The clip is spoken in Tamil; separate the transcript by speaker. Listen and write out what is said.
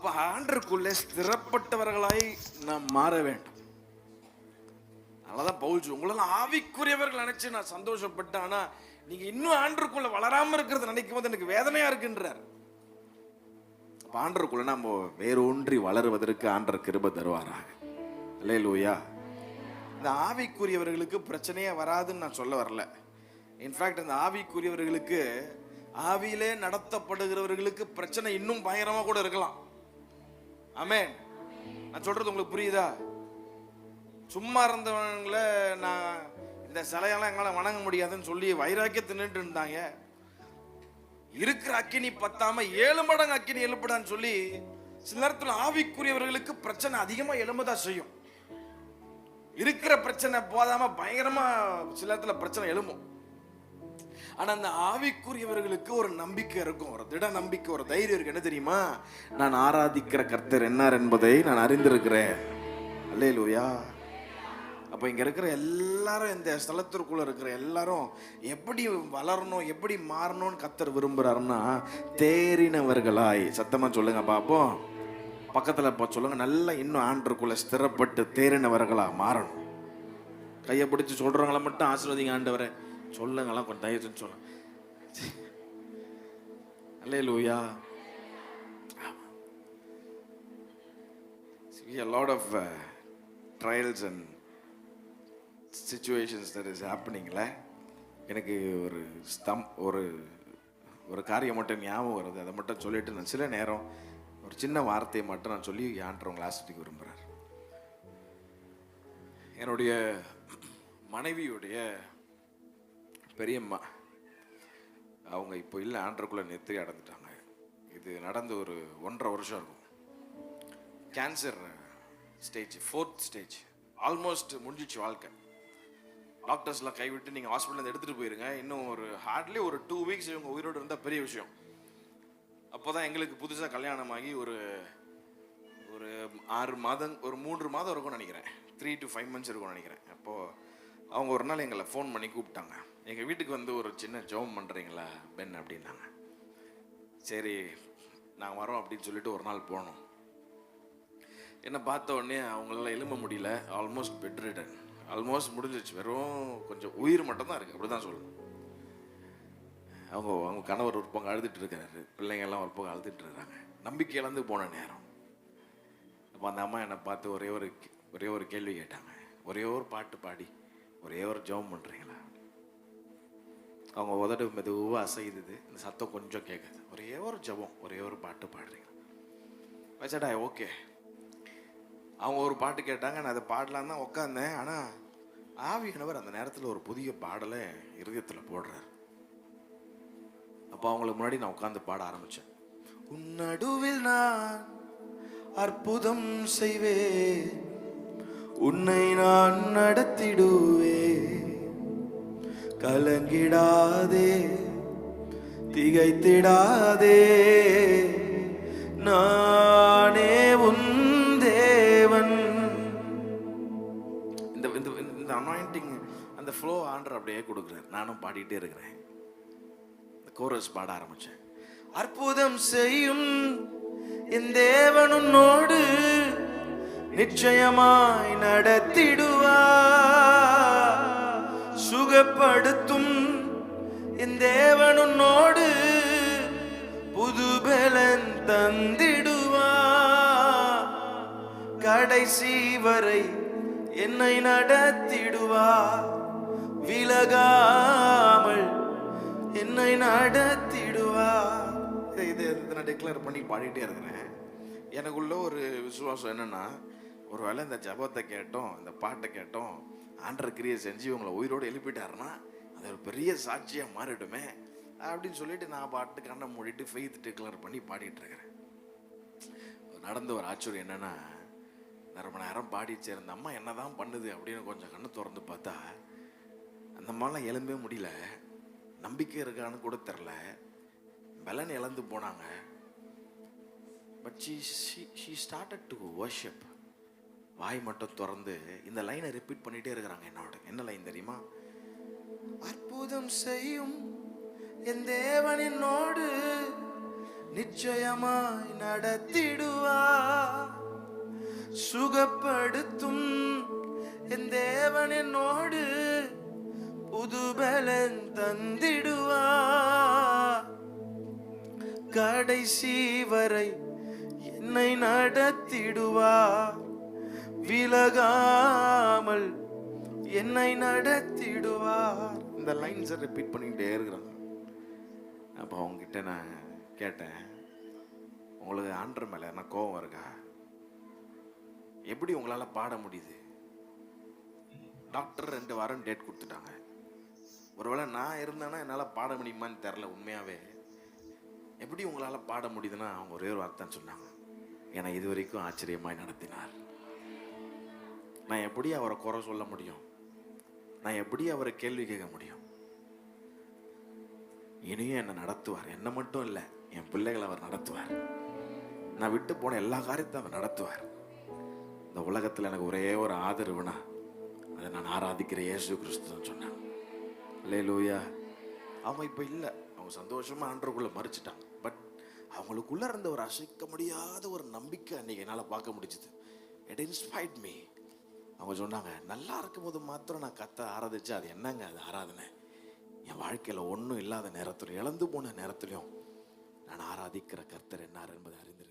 Speaker 1: அப்ப ஆண்டருக்குள்ளே ஸ்திரப்பட்டவர்களாய் நாம் மாற வேண்டும். அதனாலதான் பவுல் உங்களெல்லாம் ஆவிக்குரியவர்கள் நினைச்சு நான் சந்தோஷப்பட்டேன் ஆனா நீங்க இன்னும் ஆண்டருக்குள்ள வளராம இருக்கிறத நினைக்கும் போது எனக்கு வேதனையா இருக்குன்றார். அப்ப ஆண்டருக்குள்ள நம்ம வேரூன்றி வளருவதற்கு ஆண்டர் கிருப தருவாராக. இல்லை லூயா இந்த ஆவிக்குரியவர்களுக்கு பிரச்சனையே வராதுன்னு நான் சொல்ல வரல. இன்ஃபேக்ட் இந்த ஆவிக்குரியவர்களுக்கு ஆவியிலே நடத்தப்படுகிறவர்களுக்கு பிரச்சனை இன்னும் பயங்கரமாக கூட இருக்கலாம். அமேன் நான் சொல்றது உங்களுக்கு புரியுதா? சும்மா இருந்தவங்கள நான் இந்த சிலையெல்லாம் எங்களால் வணங்க முடியாதுன்னு சொல்லி வைராக்கியத்தை நின்று இருந்தாங்க. இருக்கிற அக்கினி பத்தாம ஏழு மடங்கு அக்கினி எழுப்படான்னு சொல்லி சில நேரத்தில் ஆவிக்குரியவர்களுக்கு பிரச்சனை அதிகமா எழும்பதான் செய்யும். இருக்கிற பிரச்சனை போதாம பயங்கரமா சில நேரத்தில் பிரச்சனை எழும்பும். ஆனால் அந்த ஆவிக்குரியவர்களுக்கு ஒரு நம்பிக்கை இருக்கும் ஒரு திட நம்பிக்கை ஒரு தைரியம் இருக்கு. என்ன தெரியுமா? நான் ஆராதிக்கிற கர்த்தர் என்னார் என்பதை நான் அறிந்திருக்கிறேன். அல்லேலூயா. அப்போ இங்கே இருக்கிற எல்லாரும் இந்த ஸ்தலத்திற்குள்ளே இருக்கிற எல்லாரும் எப்படி வளரணும் எப்படி மாறணும்னு கர்த்தர் விரும்புகிறாருன்னா தேறினவர்களாய். சத்தமாக சொல்லுங்க பார்ப்போம் பக்கத்தில் இப்போ சொல்லுங்கள் நல்லா இன்னும் ஆண்டருக்குள்ளே ஸ்திரப்பட்டு தேறினவர்களாக மாறணும். கையை பிடிச்சி சொல்கிறவங்கள மட்டும் ஆசீர்வதிங்க ஆண்டவரை. சொல்லுங்களாம் கொஞ்சம் தயவு சொல்லுங்க அல்லே லூயா See a lot of uh, trials and situations எனக்கு ஒரு ஸ்தம் ஒரு ஒரு காரியம் மட்டும் ஞாபகம் வருது. அதை மட்டும் சொல்லிட்டு நான் சில நேரம் ஒரு சின்ன வார்த்தையை மட்டும் நான் சொல்லி ஆண்டவங்களை ஆசிரிக்க விரும்புகிறார் என்னுடைய மனைவியுடைய பெரியம்மா. அவங்க இப்போ இல்லை ஆண்டருக்குள்ளே நெத்திரி அடைஞ்சிட்டாங்க. இது நடந்து ஒரு ஒன்றரை வருஷம் இருக்கும். Cancer stage fourth stage almost முடிஞ்சிச்சு வாழ்க்கை. டாக்டர்ஸ்லாம் கைவிட்டு நீங்கள் ஹாஸ்பிட்டலேருந்து எடுத்துகிட்டு போயிருங்க. இன்னும் ஒரு ஹார்ட்லி ஒரு டூ வீக்ஸ் இவங்க உயிரோடு இருந்தால் பெரிய விஷயம். அப்போ தான் எங்களுக்கு புதுசாக கல்யாணமாகி ஒரு ஒரு ஆறு மாதம் ஒரு மூன்று மாதம் இருக்கும்னு நினைக்கிறேன். த்ரீ டு ஃபைவ் மந்த்ஸ் இருக்கும்னு நினைக்கிறேன். அப்போது அவங்க ஒரு நாள் எங்களை ஃபோன் பண்ணி கூப்பிட்டாங்க. எங்கள் வீட்டுக்கு வந்து ஒரு சின்ன ஜெபம் பண்ணுறீங்களா பென் அப்படின்னாங்க. சரி நாங்கள் வரோம் அப்படின்னு சொல்லிட்டு ஒரு நாள் போனோம். என்னை பார்த்த உடனே அவங்களால எழும்ப முடியல ஆல்மோஸ்ட் பெட் ரிட்டன் ஆல்மோஸ்ட் முடிஞ்சிச்சு வெறும் கொஞ்சம் உயிர் மட்டும்தான் இருக்குது அப்படி தான் சொல்லணும். அவங்க அவங்க கணவர் ஒரு பக்கம் அழுதுட்டு இருக்கிறாரு. பிள்ளைங்கள்லாம் ஒரு பக்கம் அழுதுட்டு இருக்காங்க நம்பிக்கை இழந்து போன நேரம். அப்போ அந்த அம்மா என்னை பார்த்து ஒரே ஒரு ஒரே ஒரு கேள்வி கேட்டாங்க. ஒரே ஒரு பாட்டு பாடி ஒரே ஒரு ஜெபம் பண்ணுறீங்களா அவங்க உதடு மெதுவாக அசையுது. இந்த சத்தம் கொஞ்சம் கேட்குது. ஒரே ஒரு ஜெபம் ஒரே ஒரு பாட்டு பாடுறீங்களா வச்சடா ஓகே. அவங்க ஒரு பாட்டு கேட்டாங்க நான் அதை பாடலாம் தான் உட்காந்தேன் ஆனால் ஆவியானவர் அந்த நேரத்தில் ஒரு புதிய பாடலை இருதயத்தில் போடுறார். அப்போ அவங்களுக்கு முன்னாடி நான் உட்காந்து பாட ஆரம்பித்தேன் உன்னடுவில் நான் அற்புதம் செய்வேன். உன்னை நான் நடத்திடுவே கலங்கிடாதே திகைத்திடாதே. நானே உன் தேவன். இந்த இந்த இந்த அனாயிண்டிங் அந்த ஃப்ளோ ஆண்டர் அப்படியே கொடுக்குறாரு நானும் பாடிட்டே இருக்கிறேன். இந்த கோரஸ் பாட ஆரம்பிச்சேன். அற்புதம் செய்யும் என் தேவன் உன்னோடு. நிச்சயமாய் நடத்திடுவா. சுகப்படுத்தும் என் புதுபெலன் தந்திடுவா. கடைசி வரை என்னை நடத்திடுவா. விலகாமல் என்னை நடத்திடுவா. இதை இது இதை நான் டிக்ளேர் பண்ணி பாடிட்டே இருக்கிறேன். எனக்குள்ள ஒரு விசுவாசம் என்னன்னா ஒருவேளை இந்த ஜபத்தை கேட்டோம் இந்த பாட்டை கேட்டோம் ஆண்டர் கிரியை செஞ்சு உங்களை உயிரோடு எழுப்பிட்டாருன்னா அது ஒரு பெரிய சாட்சியாக மாறிடுமே அப்படின்னு சொல்லிட்டு நான் பாட்டு கண்ணை மூடிட்டு ஃபெய்த் டிக்ளேர் பண்ணி பாடிட்டு இருக்கிறேன். நடந்த ஒரு ஆச்சரியம் என்னன்னா ரொம்ப நேரம் பாடிச்சே இருந்த அம்மா என்னதான் பண்ணுது அப்படின்னு கொஞ்சம் கண்ணு திறந்து பார்த்தா அந்த அம்மாலாம் எழும்பவே முடியல. நம்பிக்கை இருக்கான்னு கூட தெரில பலன் இழந்து போனாங்க. But she she started to worship வாய் மட்டும் திறந்து இந்த லைனை ரிப்பீட் பண்ணிட்டே இருக்கிறாங்க என்னோட என்ன லைன் தெரியுமா? அற்புதம் செய்யும் என் தேவன் என்னோடு நிச்சயமாய் நடத்திடுவா. சுகப்படுத்தும் என் தேவன் என்னோடு புதுபலன் தந்திடுவா. கடைசி வரை என்னை நடத்திடுவா. விலகாமல் என்னை நடத்திடுவார். இந்த லைன்ஸை ரிப்பீட் பண்ணிக்கிட்டே இருக்கிறாங்க. அப்போ அவங்ககிட்ட நான் கேட்டேன் உங்களுக்கு ஆண்டர் மேலே என்ன கோவம் இருக்கா? எப்படி உங்களால் பாட முடியுது? டாக்டர் ரெண்டு வாரம் டேட் கொடுத்துட்டாங்க. ஒருவேளை நான் இருந்தேன்னா என்னால் பாட முடியுமான்னு தெரில உண்மையாகவே எப்படி உங்களால் பாட முடியுதுன்னா அவங்க ஒரே ஒரு வார்த்தை சொன்னாங்க. என்னை இது வரைக்கும் ஆச்சரியமாய் நடத்தினார். நான் எப்படி அவரை குறை சொல்ல முடியும்? நான் எப்படி அவரை கேள்வி கேட்க முடியும்? இனியும் என்னை நடத்துவார். என்ன மட்டும் இல்லை என் பிள்ளைகளை அவர் நடத்துவார். நான் விட்டு போன எல்லா காரியத்தையும் அவர் நடத்துவார். இந்த உலகத்தில் எனக்கு ஒரே ஒரு ஆதரவுனா அதை நான் ஆராதிக்கிற இயேசு கிறிஸ்துன்னு சொன்னேன் லே லூயா அவங்க இப்போ இல்லை. அவங்க சந்தோஷமா ஆண்டருக்குள்ள மறிச்சிட்டாங்க பட் அவங்களுக்குள்ள இருந்த ஒரு அசைக்க முடியாத ஒரு நம்பிக்கை அன்னைக்கு என்னால் பார்க்க முடிஞ்சுது. இட் இன்ஸ்பைர்ட் மீ அவங்க சொன்னாங்க நல்லா இருக்கும்போது மாத்திரம் நான் கத்த ஆராதிச்சு அது என்னங்க அது ஆராதனை? என் வாழ்க்கையில் ஒன்றும் இல்லாத நேரத்திலும் இழந்து போன நேரத்திலையும் நான் ஆராதிக்கிற கர்த்தர் என்னார் என்பதை அறிந்திருக்கிறேன்.